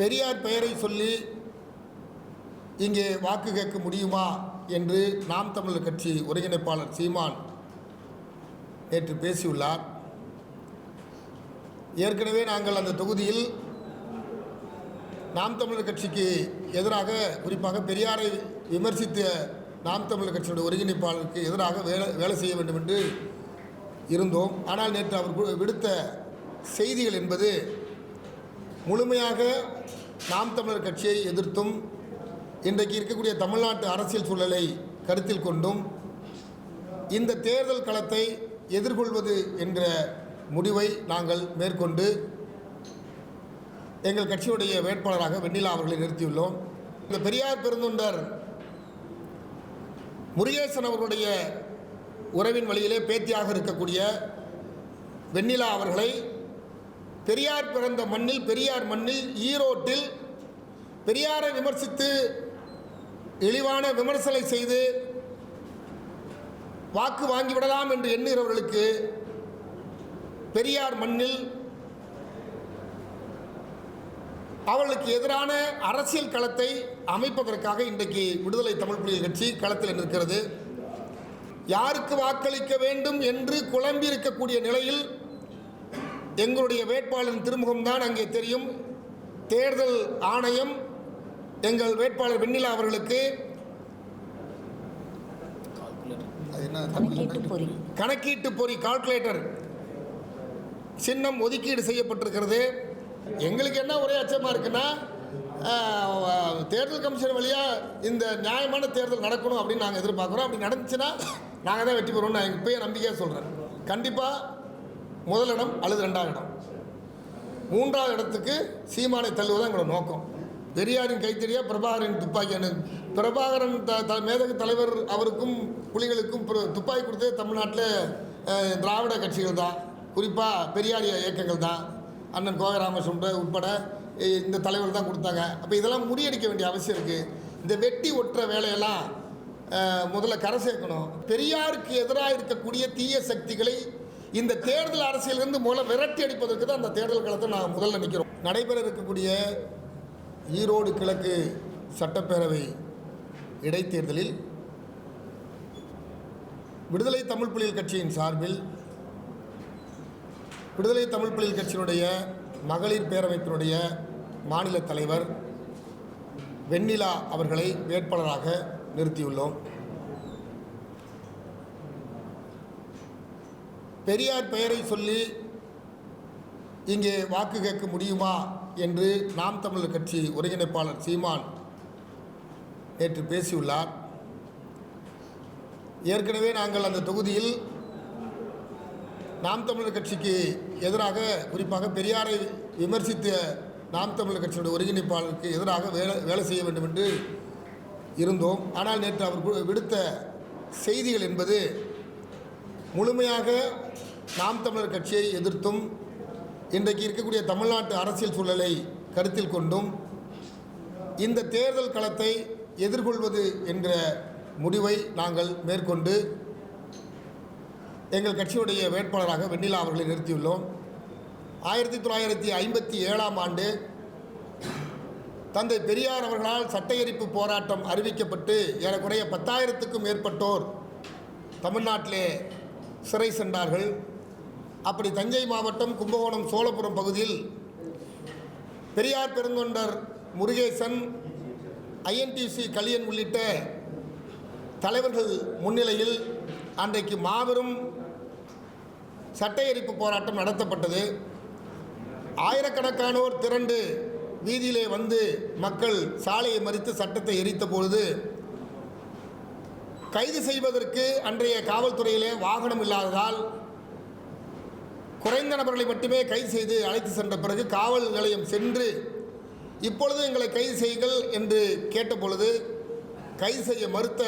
பெரியார் பெயரை சொல்லி இங்கே வாக்கு கேட்க முடியுமா என்று நாம் தமிழர் கட்சி ஒருங்கிணைப்பாளர் சீமான் நேற்று பேசியுள்ளார். ஏற்கனவே நாங்கள் அந்த தொகுதியில் நாம் தமிழர் கட்சிக்கு எதிராக குறிப்பாக பெரியாரை விமர்சித்த நாம் தமிழர் கட்சியுடைய ஒருங்கிணைப்பாளருக்கு எதிராக வேலை வேலை செய்ய வேண்டும் என்று இருந்தோம். ஆனால் நேற்று அவர் விடுத்த செய்திகள் என்பது முழுமையாக நாம் தமிழர் கட்சியை எதிர்த்தும் இன்றைக்கு இருக்கக்கூடிய தமிழ்நாட்டு அரசியல் சூழலை கருத்தில் கொண்டும் இந்த தேர்தல் களத்தை எதிர்கொள்வது என்ற முடிவை நாங்கள் மேற்கொண்டு எங்கள் கட்சியுடைய வேட்பாளராக வெண்ணிலா அவர்களை நிறுத்தியுள்ளோம். இந்த பெரியார் பெருந்தொண்டர் முருகேசன் அவர்களுடைய உறவின் வழியிலே பேத்தியாக இருக்கக்கூடிய வெண்ணிலா அவர்களை பெரியார் பிறந்த மண்ணில் பெரியார் மண்ணில் ஈரோட்டில் பெரியாரை விமர்சித்து இழிவான விமர்சனை செய்து வாக்கு வாங்கிவிடலாம் என்று எண்ணுகிறவர்களுக்கு பெரியார் மண்ணில் அவர்களுக்கு எதிரான அரசியல் களத்தை அமைப்பதற்காக இன்றைக்கு விடுதலை தமிழ் புலிகள் கட்சி களத்தில் நிற்கிறது. யாருக்கு வாக்களிக்க வேண்டும் என்று குழம்பி இருக்கக்கூடிய நிலையில் எங்களுடைய வேட்பாளரின் திருமுகம்தான் அங்கே தெரியும். தேர்தல் ஆணையம் எங்கள் வேட்பாளர் வெண்ணிலா அவர்களுக்கு கணக்கீட்டு பொறி. கால்குலேட்டர் சின்னம் ஒதுக்கீடு செய்யப்பட்டிருக்கிறது. எங்களுக்கு என்ன ஒரே அச்சமாக இருக்குன்னா தேர்தல் கமிஷன் வழியாக இந்த நியாயமான தேர்தல் நடக்கணும் அப்படின்னு நாங்கள் எதிர்பார்க்குறோம். அப்படி நடந்துச்சுன்னா நாங்கள் தான் வெற்றி பெறுவோம்னு நான் இப்போயே நம்பிக்கையாக சொல்கிறேன் கண்டிப்பாக முதலிடம் அல்லது ரெண்டாவது இடம். மூன்றாவது இடத்துக்கு சீமானை தள்ளுவதுதான் எங்களோட நோக்கம். பெரியாரின் கைத்தறியா பிரபாகரன் துப்பாக்கி அணு. பிரபாகரன் த த மேதகு தலைவர் அவருக்கும் புலிகளுக்கும் துப்பாக்கி கொடுத்தது தமிழ்நாட்டில் திராவிட கட்சிகள் தான். குறிப்பாக பெரியாரிய இயக்கங்கள் தான். அண்ணன் கோகராமசுண்ட உட்பட இந்த தலைவர் தான் கொடுத்தாங்க. அப்போ இதெல்லாம் முறியடிக்க வேண்டிய அவசியம் இருக்குது இந்த வெட்டி ஒட்டுற வேலையெல்லாம் முதல்ல கரை சேர்க்கணும். பெரியாருக்கு எதிராக இருக்கக்கூடிய தீய சக்திகளை இந்த தேர்தல் அரசியலிருந்து முதல்ல விரட்டி அடிப்பதற்கு தான் அந்த தேர்தல் களத்தை நான் முதல்ல நிற்கிறோம் நடைபெற இருக்கக்கூடிய ஈரோடு கிழக்கு சட்டப்பேரவை இடைத்தேர்தலில் விடுதலை தமிழ் புலிகள் கட்சியின் சார்பில் விடுதலை தமிழ் புலிகள் கட்சியினுடைய மகளிர் பேரமைப்பினுடைய மாநில தலைவர் வெண்ணிலா அவர்களை வேட்பாளராக நிறுத்தியுள்ளோம். பெரியார் பெயரை சொல்லி இங்கே வாக்கு கேட்க முடியுமா என்று நாம் தமிழர் கட்சி ஒருங்கிணைப்பாளர் சீமான் நேற்று பேசியுள்ளார். ஏற்கனவே நாங்கள் அந்த தொகுதியில் நாம் தமிழர் கட்சிக்கு எதிராக குறிப்பாக பெரியாரை விமர்சித்த நாம் தமிழர் கட்சியுடைய ஒருங்கிணைப்பாளருக்கு எதிராக வேலை வேலை செய்ய வேண்டும் என்று இருந்தோம். ஆனால் நேற்று அவர் விடுத்த செய்திகள் என்பது முழுமையாக நாம் தமிழர் கட்சியை எதிர்த்தும் இன்றைக்கு இருக்கக்கூடிய தமிழ்நாட்டு அரசியல் சூழலை கருத்தில் கொண்டும் இந்த தேர்தல் களத்தை எதிர்கொள்வது என்ற முடிவை நாங்கள் மேற்கொண்டு எங்கள் கட்சியுடைய வேட்பாளராக வெண்ணிலா அவர்களை நிறுத்தியுள்ளோம். ஆயிரத்தி தொள்ளாயிரத்தி ஐம்பத்தி ஏழாம் ஆண்டு தந்தை பெரியார் அவர்களால் சட்ட எரிப்பு போராட்டம் அறிவிக்கப்பட்டு ஏறக்குறைய பத்தாயிரத்துக்கும் மேற்பட்டோர் தமிழ்நாட்டிலே சிறை சென்றார்கள். அப்படி தஞ்சை மாவட்டம் கும்பகோணம் சோழபுரம் பகுதியில் பெரியார் பெருந்தொண்டர் முருகேசன் ஐஎன்டிசி கலியன் உள்ளிட்ட தலைவர்கள் முன்னிலையில் அன்றைக்கு மாபெரும் சட்ட எரிப்பு போராட்டம் நடத்தப்பட்டது. ஆயிரக்கணக்கானோர் திரண்டு வீதியிலே வந்து மக்கள் சாலையை மறித்து சட்டத்தை எரித்த பொழுது கைது செய்வதற்கு அன்றைய காவல்துறையிலே வாகனம் இல்லாததால் குறைந்த நபர்களை மட்டுமே கைது செய்து அழைத்து சென்ற பிறகு காவல் நிலையம் சென்று இப்பொழுது எங்களை கைது செய்யுங்கள் என்று கேட்டபொழுது கைது செய்ய மறுத்த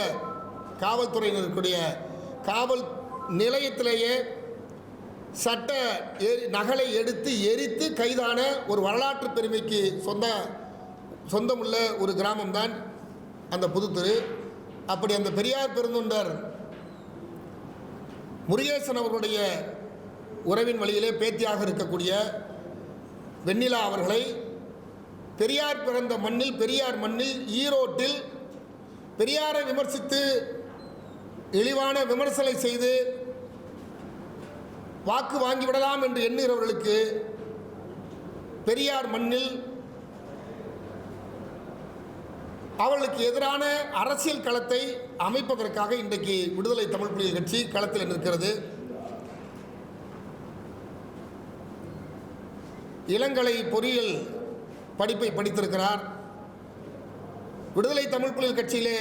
காவல்துறையினருக்குடைய காவல் நிலையத்திலேயே சட்ட எரி நகலை எடுத்து எரித்து கைதான ஒரு வரலாற்று பெருமைக்கு சொந்த சொந்தமுள்ள ஒரு கிராமம்தான் அந்த புதுத்தெரு. அப்படி அந்த பெரியார் பெருந்தொண்டர் முருகேசன் அவர்களுடைய உறவின் வழியிலே பேத்தியாக இருக்கக்கூடிய வெண்ணிலா அவர்களை பெரியார் பிறந்த மண்ணில் பெரியார் மண்ணில் ஈரோட்டில் பெரியாரை விமர்சித்து இழிவான விமர்சனை செய்து வாக்கு வாங்கிவிடலாம் என்று எண்ணுகிறவர்களுக்கு பெரியார் மண்ணில் அவர்களுக்கு எதிரான அரசியல் களத்தை அமைப்பதற்காக இன்றைக்கு விடுதலை தமிழ் புலிகள் கட்சி களத்தில் நிற்கிறது. இளங்கலை பொறியியல் படிப்பை படித்திருக்கிறார். விடுதலை தமிழ் புலிகள் கட்சியிலே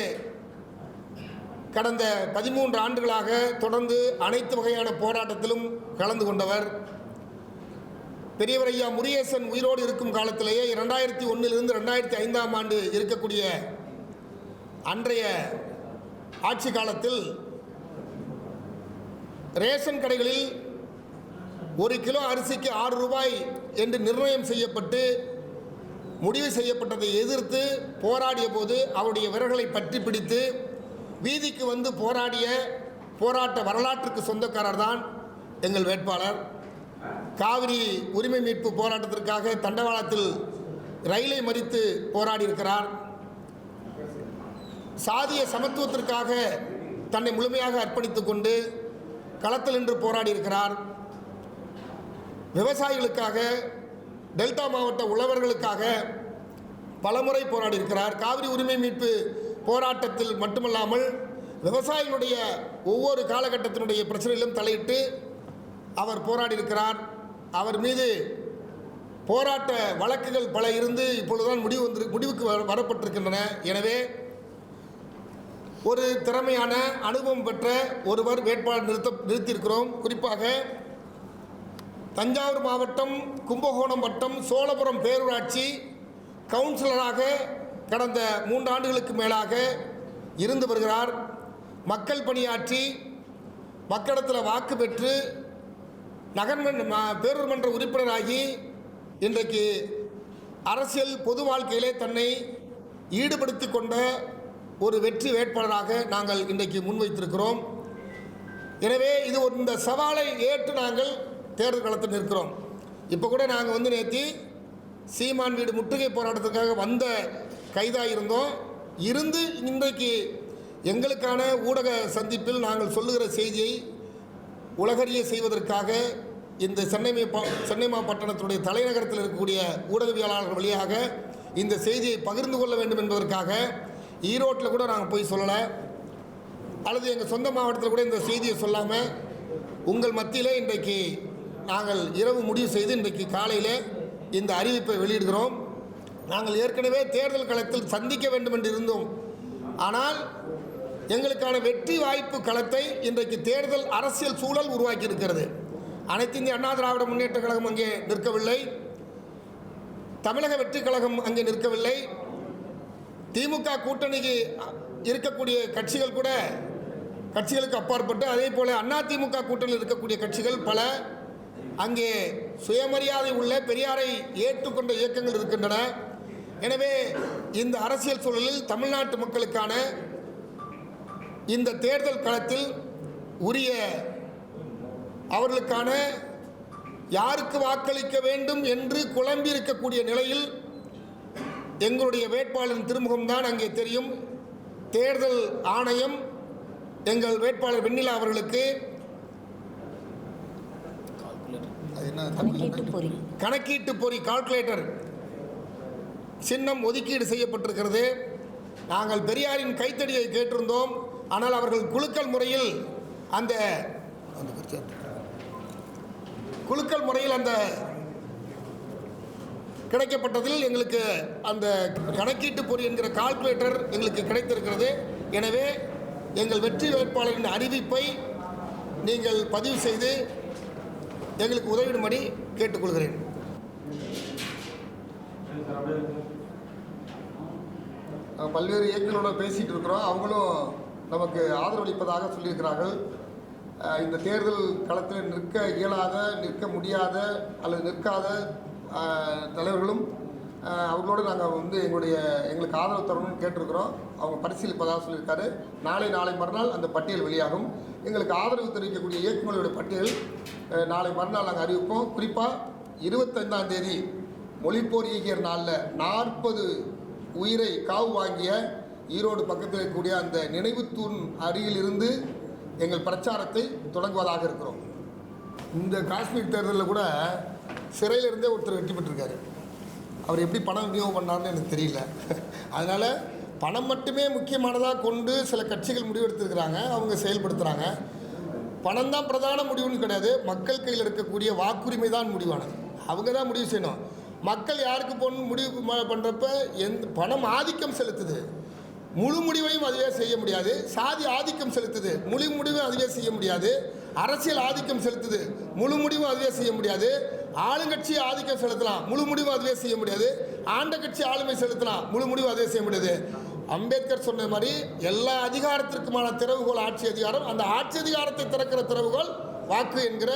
கடந்த பதிமூன்று ஆண்டுகளாக தொடர்ந்து அனைத்து வகையான போராட்டத்திலும் கலந்து கொண்டவர். பெரியவர் ஐயா முருகேசன் உயிரோடு இருக்கும் காலத்திலேயே இரண்டாயிரத்தி ஒன்றிலிருந்து ரெண்டாயிரத்தி ஐந்தாம் ஆண்டு இருக்கக்கூடிய அன்றைய ஆட்சி காலத்தில் ரேஷன் கடைகளில் ஒரு கிலோ அரிசிக்கு ஆறு ரூபாய் என்று நிர்ணயம் செய்யப்பட்டு முடிவு செய்யப்பட்டதை எதிர்த்து போராடிய போது அவருடைய விரல்களை பற்றி பிடித்து வீதிக்கு வந்து போராடிய போராட்ட வரலாற்றுக்கு சொந்தக்காரர் தான் எங்கள் வேட்பாளர். காவிரி உரிமை மீட்பு போராட்டத்திற்காக தண்டவாளத்தில் ரயிலை மறித்து போராடி இருக்கிறார் சாதிய சமத்துவத்திற்காக தன்னை முழுமையாக அர்ப்பணித்துக் கொண்டு களத்தில் நின்று போராடி இருக்கிறார் விவசாயிகளுக்காக டெல்டா மாவட்ட உழவர்களுக்காக பலமுறை போராடி இருக்கிறார் காவிரி உரிமை மீட்பு போராட்டத்தில் மட்டுமல்லாமல் விவசாயிகளுடைய ஒவ்வொரு காலகட்டத்தினுடைய பிரச்சனையிலும் தலையிட்டு அவர் போராடி இருக்கிறார் அவர் மீது போராட்ட வழக்குகள் பல இருந்து இப்பொழுதுதான் முடிவு வந்து முடிவுக்கு வரப்பட்டிருக்கின்றன. எனவே ஒரு திறமையான அனுபவம் பெற்ற ஒருவர் வேட்பாளர் நிறுத்த நிறுத்தியிருக்கிறோம். குறிப்பாக தஞ்சாவூர் மாவட்டம் கும்பகோணம் வட்டம் சோழபுரம் பேரூராட்சி கவுன்சிலராக கடந்த மூன்று ஆண்டுகளுக்கு மேலாக இருந்து வருகிறார். மக்கள் பணியாற்றி மக்களிடத்தில் வாக்கு பெற்று நகர்மன் பேரூர் மன்ற உறுப்பினராகி இன்றைக்கு அரசியல் பொது வாழ்க்கையிலே தன்னை ஈடுபடுத்தி கொண்ட ஒரு வெற்றி வேட்பாளராக நாங்கள் இன்றைக்கு முன்வைத்திருக்கிறோம். எனவே இது ஒரு இந்த சவாலை ஏற்று நாங்கள் தேர்தல் களத்தில் நிற்கிறோம். இப்போ கூட நாங்கள் வந்து நேற்றி சீமான் வீடு முற்றுகை போராட்டத்துக்காக வந்த கைதாக இருந்தோம். இருந்து இன்றைக்கு எங்களுக்கான ஊடக சந்திப்பில் நாங்கள் சொல்லுகிற செய்தியை உலகறிய செய்வதற்காக இந்த சென்னை மே- சென்னை மாவட்டத்தினுடைய தலைநகரத்தில் இருக்கக்கூடிய ஊடகவியலாளர்கள் வழியாக இந்த செய்தியை பகிர்ந்து கொள்ள வேண்டும் என்பதற்காக ஈரோட்டில் கூட நாங்கள் போய் சொல்லலை. அல்லது எங்கள் சொந்த மாவட்டத்தில் கூட இந்த செய்தியை சொல்லாமல் உங்கள் மத்தியிலே இன்றைக்கு நாங்கள் இரவு முடிவு செய்து இன்றைக்கு காலையில் இந்த அறிவிப்பை வெளியிடுகிறோம். நாங்கள் ஏற்கனவே தேர்தல் களத்தில் சந்திக்க வேண்டும் என்று இருந்தோம். ஆனால் எங்களுக்கான வெற்றி வாய்ப்பு களத்தை இன்றைக்கு தேர்தல் அரசியல் சூழல் உருவாக்கி இருக்கிறது அனைத்து இந்திய அண்ணா திராவிட முன்னேற்ற கழகம் அங்கே நிற்கவில்லை. தமிழக வெற்றி கழகம் அங்கே நிற்கவில்லை. திமுக கூட்டணிக்கு இருக்கக்கூடிய கட்சிகள் கூட கட்சிகளுக்கு அப்பாற்பட்டு அதே போல அதிமுக கூட்டணியில் இருக்கக்கூடிய கட்சிகள் பல அங்கே சுயமரியாதை உள்ள பெரியாரை ஏற்றுக்கொண்ட இயக்கங்கள் இருக்கின்றன. எனவே இந்த அரசியல் சூழலில் தமிழ்நாட்டு மக்களுக்கான இந்த தேர்தல் களத்தில் உரிய அவர்களுக்கான யாருக்கு வாக்களிக்க வேண்டும் என்று குழம்பி இருக்கக்கூடிய நிலையில் எங்களுடைய வேட்பாளரின் திருமுகம்தான் அங்கே தெரியும். தேர்தல் ஆணையம் எங்கள் வேட்பாளர் வெண்ணிலா அவர்களுக்கு கணக்கீட்டு பொறி. கால்குலேட்டர் சின்னம் ஒதுக்கீடு செய்யப்பட்டிருக்கிறது. நாங்கள் பெரியாரின் கைத்தடியை கேட்டிருந்தோம். ஆனால் அவர்கள் குலுக்கல் முறையில் அந்த குழுக்கள் பிரச்சனை. குலுக்கல் முறையில் அந்த கிடைக்கப்பட்டதில் எங்களுக்கு அந்த கணக்கீட்டு பொறி என்கிற கால்குலேட்டர் எங்களுக்கு கிடைத்திருக்கிறது. எனவே எங்கள் வெற்றி வேட்பாளரின் அறிவிப்பை நீங்கள் பதிவு செய்து எங்களுக்கு உதவிடும்படி கேட்டுக்கொள்கிறேன். பல்வேறு இயக்கங்களோட பேசிகிட்டு இருக்கிறோம். அவங்களும் நமக்கு ஆதரவளிப்பதாக சொல்லியிருக்கிறார்கள். இந்த தேர்தல் களத்தில் நிற்க இயலாத நிற்க முடியாத அல்லது நிற்காத தலைவர்களும் அவர்களோடு நாங்கள் வந்து எங்களுடைய எங்களுக்கு ஆதரவு தரணும்னு கேட்டிருக்கிறோம். அவங்க பரிசீலிப்பதாக சொல்லியிருக்காரு. நாளை நாளை மறுநாள் அந்த பட்டியல் வெளியாகும். எங்களுக்கு ஆதரவு தெரிவிக்கக்கூடிய இயக்குநர்களுடைய பட்டியல் நாளை மறுநாள் நாங்கள் அறிவிப்போம். குறிப்பாக இருபத்தைந்தாம் தேதி மொழிப்போர் ஈகியர் நாளில் நாற்பது உயிரை காவு வாங்கிய ஈரோடு பக்கத்தில் இருக்கக்கூடிய அந்த நினைவு தூண் அருகிலிருந்து எங்கள் பிரச்சாரத்தை தொடங்குவதாக இருக்கிறோம். இந்த காஷ்மீர் தேர்தலில் கூட சிறையிலிருந்தே ஒருத்தர் வெற்றி பெற்றிருக்காரு. அவர் எப்படி பணம் விநியோகம் பண்ணார்னு எனக்கு தெரியல. அதனால் பணம் மட்டுமே முக்கியமானதாக கொண்டு சில கட்சிகள் முடிவெடுத்திருக்கிறாங்க அவங்க செயல்படுத்துகிறாங்க பணம் தான் பிரதான முடிவுன்னு கிடையாது. மக்கள் கையில் இருக்கக்கூடிய வாக்குரிமை தான் முடிவானது. அவங்க தான் முடிவு செய்யணும். மக்கள் யாருக்கு போகணும்னு முடிவு பண்ணுறப்ப எந்த பணம் ஆதிக்கம் செலுத்துது. முழு முடிவையும் அதுவே செய்ய முடியாது. சாதி ஆதிக்கம் செலுத்துது. முழு முடிவும் அதுவே செய்ய முடியாது. அரசியல் ஆதிக்கம் செலுத்துது. முழு முடிவும் அதுவே செய்ய முடியாது. ஆளுங்கட்சி ஆதிக்கம் செலுத்தலாம். முழு முடிவும் அதுவே செய்ய முடியாது. ஆண்ட கட்சி ஆளுமை செலுத்தலாம். முழு முடிவும் அதுவே செய்ய முடியாது. அம்பேத்கர் சொன்ன மாதிரி எல்லா அதிகாரத்திற்குமான திறவுகோல் ஆட்சி அதிகாரம் அந்த ஆட்சி அதிகாரத்தை திறக்கிற திறவுகோல் வாக்கு என்கிற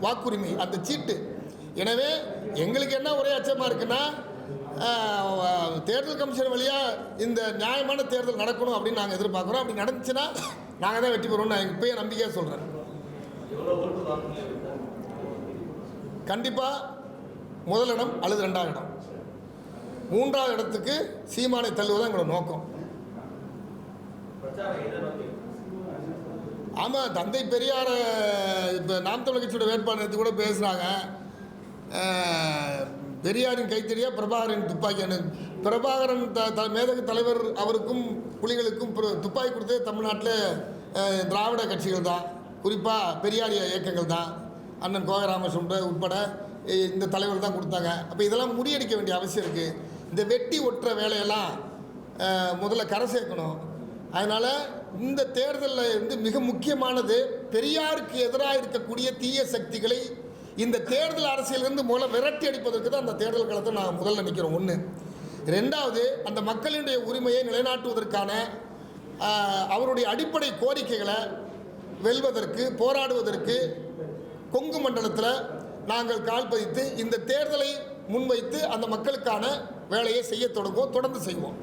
வாக்குரிமை அந்த சீட்டு. எனவே எங்களுக்கு என்ன ஒரே அச்சமாக இருக்குன்னா தேர்தல் கமிஷன் வழியாக இந்த நியாயமான தேர்தல் நடக்கணும் அப்படின்னு நாங்கள் எதிர்பார்க்குறோம். அப்படி நடந்துச்சுன்னா நாங்கள் தான் வெற்றி பெறுவோம்னு நான் இப்பயே நம்பிக்கையாக சொல்கிறேன் கண்டிப்பாக முதலிடம் அல்லது ரெண்டாவது இடம். மூன்றாவது இடத்துக்கு சீமானை தள்ளுவதான் எங்களோட நோக்கம். ஆமாம் தந்தை பெரியார இப்போ நாம் தமிழ் கட்சியோட வேட்பாளர் கூட பேசுகிறாங்க பெரியாரின் கைத்தறியா பிரபாகரன் துப்பாக்கி என்ன பிரபாகரன் த த மேதகு தலைவர் அவருக்கும் புலிகளுக்கும் துப்பாக்கி கொடுத்தே தமிழ்நாட்டில் திராவிட கட்சிகள் தான். குறிப்பாக பெரியார் இயக்கங்கள் தான். அண்ணன் கோகராமகிருஷ்ணன் உட்பட இந்த தலைவர் தான் கொடுத்தாங்க. அப்போ இதெல்லாம் முறியடிக்க வேண்டிய அவசியம் இருக்குது இந்த வெட்டி ஒட்டுற வேலையெல்லாம் முதல்ல கரை சேர்க்கணும். அதனால் இந்த தேர்தலில் வந்து மிக முக்கியமானது பெரியாருக்கு எதிராக இருக்கக்கூடிய தீய சக்திகளை இந்த தேர்தல் அரசியலிருந்து முதல்ல விரட்டி அடிப்பதற்கு தான் அந்த தேர்தல் களத்தை நான் முதல்ல நிற்கிறோம் ஒன்று ரெண்டாவது அந்த மக்களினுடைய உரிமையை நிலைநாட்டுவதற்கான அவருடைய அடிப்படை கோரிக்கைகளை வெல்வதற்கு போராடுவதற்கு கொங்கு மண்டலத்தில் நாங்கள் கால் பதித்து இந்த தேர்தலை முன்வைத்து அந்த மக்களுக்கான வேலையை செய்ய தொடங்குவோம் தொடர்ந்து செய்வோம்.